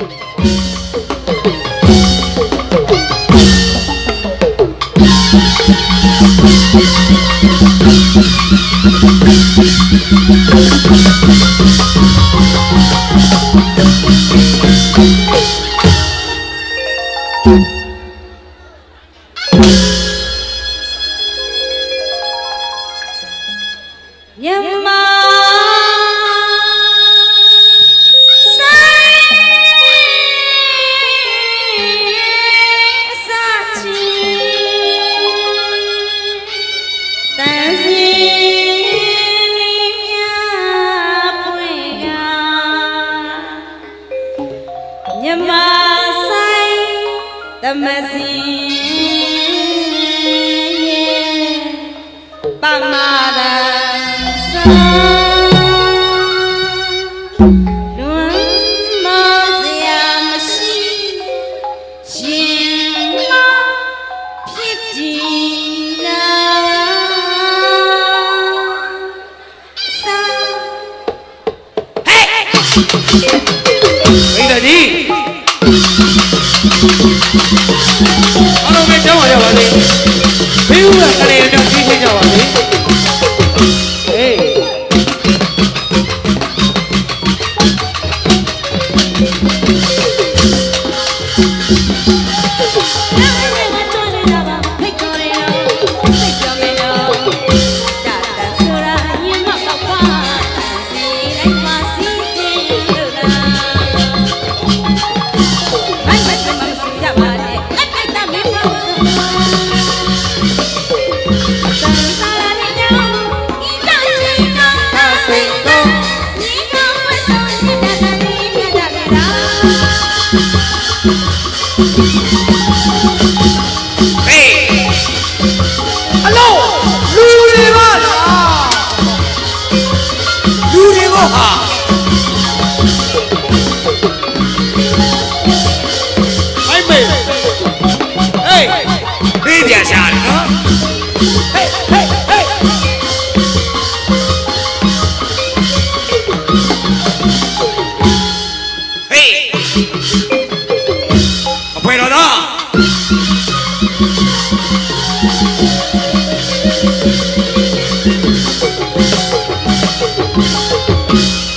မြန်မာ မစရာမရှိရှင်မဖြစ်ကြည်နာသာမိတ်တကြီးအားလုံးပဲကြောင်းရပါစေဘေးဦးကကလေးတို့ကြီးချင်းကြပါ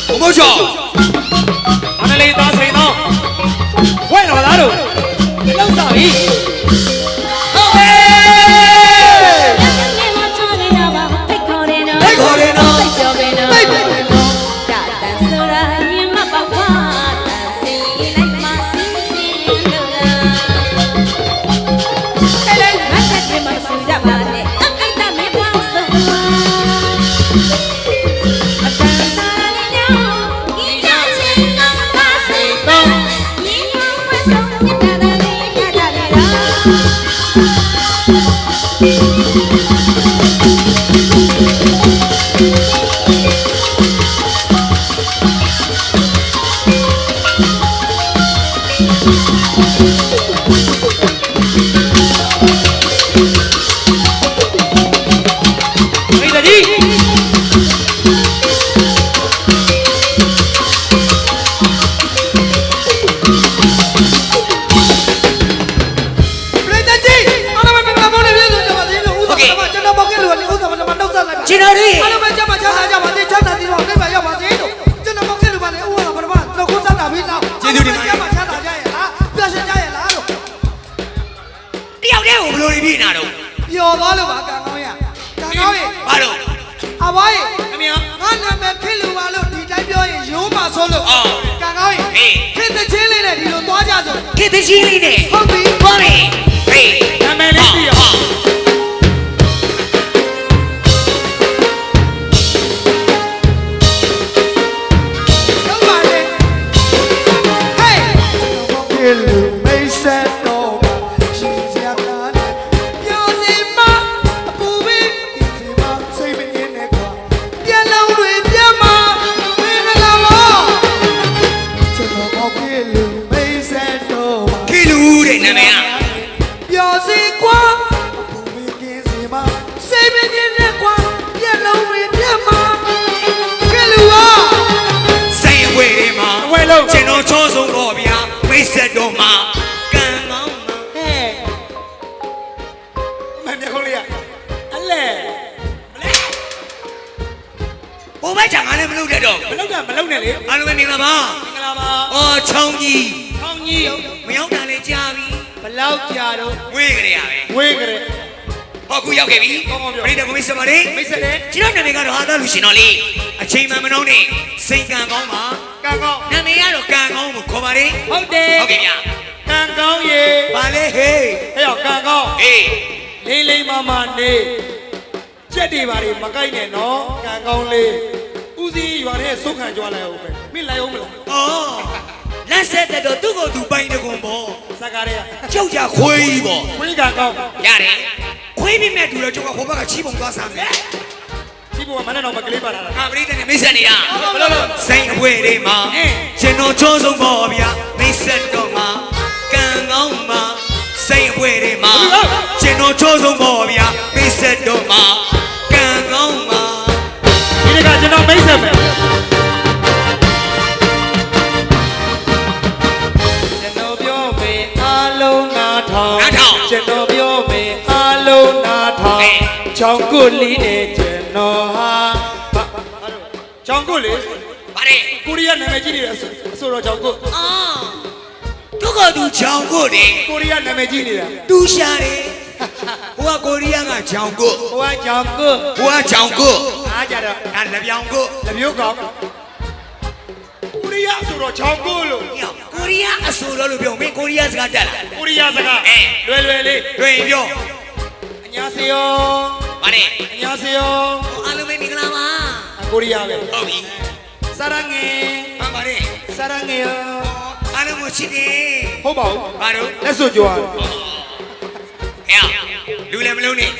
ဘုံဘုံချော ကျွန်တော်ပေါက်ကလူကဥစ္စာကကျွန်တော်နှုတ်ဆက်လိုက်ပါကျွန်တော်တို့အားလုံးပဲကျမချမ်းသာကြပါစေချမ်းသာကြပါစေပြည့်ပါရောက်ပါစေလို့ကျွန်တော်ပေါက်ကလူပါလေဥစ္စာကပထမတော့ကိုးစားတာပြီးနောက်ကျမချမ်းသာကြရဲ့လားပျော်ရွှင်ကြရဲ့လားလို့တယောက်တည်းကိုဘလို့နေပြီနာတော့ပျော်သွားလို့ပါကံကောင်းရကံကောင်းရဲ့ဘာလို့အဘွားရဲ့ခမရငါနာမည်ဖြစ်လူပါလို့ဒီတိုင်းပြောရင်ရိုးပါဆိုလို့ကံကောင်းရဲ့ခေတ္တချင်းလေးနဲ့ဒီလိုသွားကြဆိုခေတ္တကြီးလေးနဲ့ဟုတ်ပြီသွားမယ် ခီလူတဲ့နာမည်ကပြောစီကွာအပူပင်းဒီစီမစိတ်မငင်းနဲ့ကွာပြန်လုံးတွေပြန်မကဲလူပါစိတ်အဝေးထဲမှာအဝဲလုံးကျွန်တော်ချောဆုံးတော့ဗျာတ်ဆက်တော်မှာ ဟိုဘက်ချံကလည်းမလုပ်တတ်တော့မလောက်တာမလောက်နဲ့လေအားလုံးပဲမင်္ဂလာပါမင်္ဂလာပါအော်ချောင်းကြီးခေါင်းကြီးရောမရောက်တာလည်းကြာပြီဘလောက်ကြာတော့ဝေးကြရပဲဝေးကြတယ် ဟောအခုရောက်ခဲ့ပြီကောင်းကောင်းပြောပရိသတ်ကိုမိတ်ဆက်ပါလေမိတ်ဆက်တယ်ကျွန်တော်နာမည်ကတော့ဟာသားလူရှင်တော်လေးအချိန်မှန်မနှောင်းနဲ့စိတ်ကံကောင်းပါကံကောင်းနာမည်ကတော့ကံကောင်းကိုခေါ်ပါလေဟုတ်တယ်ဟုတ်ကဲ့ဗျာကံကောင်းရေပါလေဟေးဟဲ့ရောကံကောင်းအေးလေးလေးမမနေ ကြက်တွေပါလေမကိုက်နဲ့နော်ကံကောင်းလေးဦးစီးရွာထဲဆုတ်ခံကြွားလိုက်အောင်ပဲမင်းလိုက်အောင်မလားအော်လက်ဆက်တဲ့တော့သူ့ကိုယ်သူပိုင်တကွန်ပေါ့စကားတွေကကြောက်ကြခွေးကြီးပေါ့ခွေးကံကောင်းရတယ်ခွေးပြမဲ့တူတော့ကျွန်တော်ဟိုဘက်ကချီးပုံသွားစားမယ်ဒီဘုံကမနဲ့တော့မကလေးပါတာလားငါပရိသတ်နဲ့မိတ်ဆက်နေတာဘယ်လိုလဲစိတ်အဝဲလေးမှာအင်းကျွန်တော်ချောဆုံးပေါ့ဗျာမိတ်ဆက်တော့မှာကံကောင်းမှာစိတ်အဝဲလေးမှာကျွန်တော်ချောဆုံးပေါ့ဗျာမိတ်ဆက်တော့မှာ မိတ်ဆက်မယ်ကျွန်တော်ပြောမယ်အားလုံးနားထောင် ကျွန်တော်ပြောမယ်အားလုံးနားထောင်ချောင်းကုတ်လေးနဲ့ကျွန်တော်ဟာချောင်းကုတ်လေးဗါတယ်ကိုရီးယားနာမည်ကြီးနေတယ်အဆိုတော်ချောင်းကုတ်အာသူကသူချောင်းကိုတယ်ကိုရီးယားနာမည်ကြီးနေတာတူရှာတယ်ဟိုကကိုရီးယားကချောင်းကိုဟိုကချောင်းကုတ်ဟိုကချောင်းကို အားကြတော့ဒါလက်ပြောင်ကိုလက်မျိုးကောင်ကိုရီးယားဆိုတော့ချောင်းကုတ်လို့ညောင်ကိုရီးယားအဆိုတော်လို့ပြောမင်းကိုရီးယားစကားတက်လာကိုရီးယားစကားအဲလွယ်လွယ်လေးတွေ့ရင်ပြောအညာစေယောဗါတယ်အညာစေယောအားလုံးပဲမင်္ဂလာပါကိုရီးယားပဲဟုတ်ပြီစာရငယ်မှန်ပါတယ်စာရငယ်ရောအားလုံးကိုချစ်တယ်ဟုတ်ပါဘူးဘာလို့လက်စွပ်ကြွားဟဲ့လူလည်းမလုံးနဲ့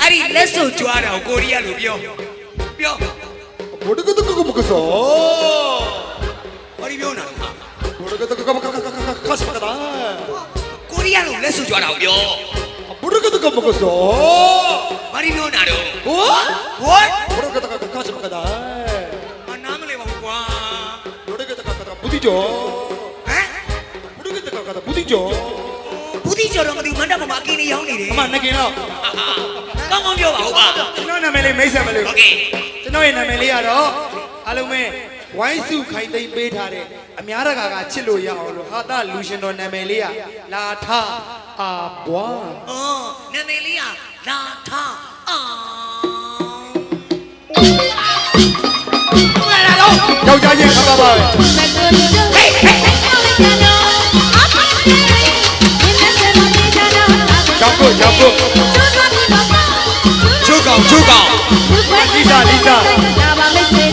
အဲ့ဒီလက်စုပ်ကြွားတာကိုကိုရီးယားလို့ပြော ပြော ဘုဒ္ဓကတကကမကစော ဘာဒီပြောနေတာလဲ ဘုဒ္ဓကတကကမကကကကစကတာ ကိုရီးယားလို့လက်စုပ်ကြွားတာကိုပြော ဘုဒ္ဓကတကမကစော ဘာဒီပြောနေတာတော့ ဟော what ဘုဒ္ဓကတကကစကတာ မနားမလဲပါဘူးကွာ ဘုဒ္ဓကတကကဘူတိကျော် ဟမ် ဘုဒ္ဓကတကကဘူတိကျော် ဘူးတိကျော်တော့မသိဘူးမန္တမမအကင်းနေရောင်းနေတယ် အမနကင်တော့ ကောင်းကောင်းပြောပါဦးပါ ကျွန်တော်နာမည်လေးမိတ်ဆက်မလို့ โอเค ကျွန်တော်ရဲ့နာမည်လေးကတော့အားလုံးပဲဝိုင်းစုခိုင်သိမ်းပေးထားတဲ့အများတကာကချစ်လို့ရအောင်လို့ဟာတာလူရှင်တော်နာမည်လေးကလာထအာဘွားအော်နာမည်လေးကလာထအာယောက်ျားချင်းခါပါပါပဲကြောက်ကိုကြောက်ကိုချုပ် ကောင်ချုပ်ကောင် Lisa Lisa ဒါပါ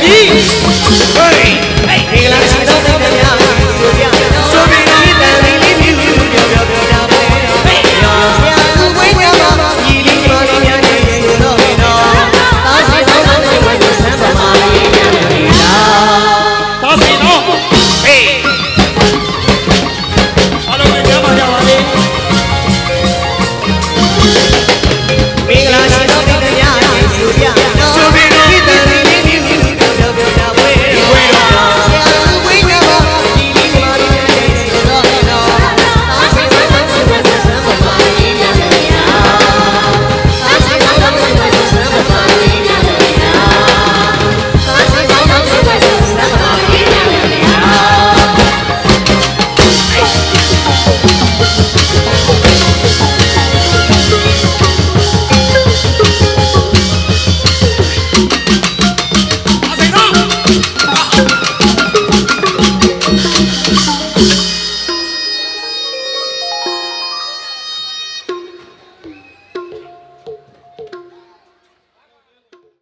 Hey, hey, hey, hey,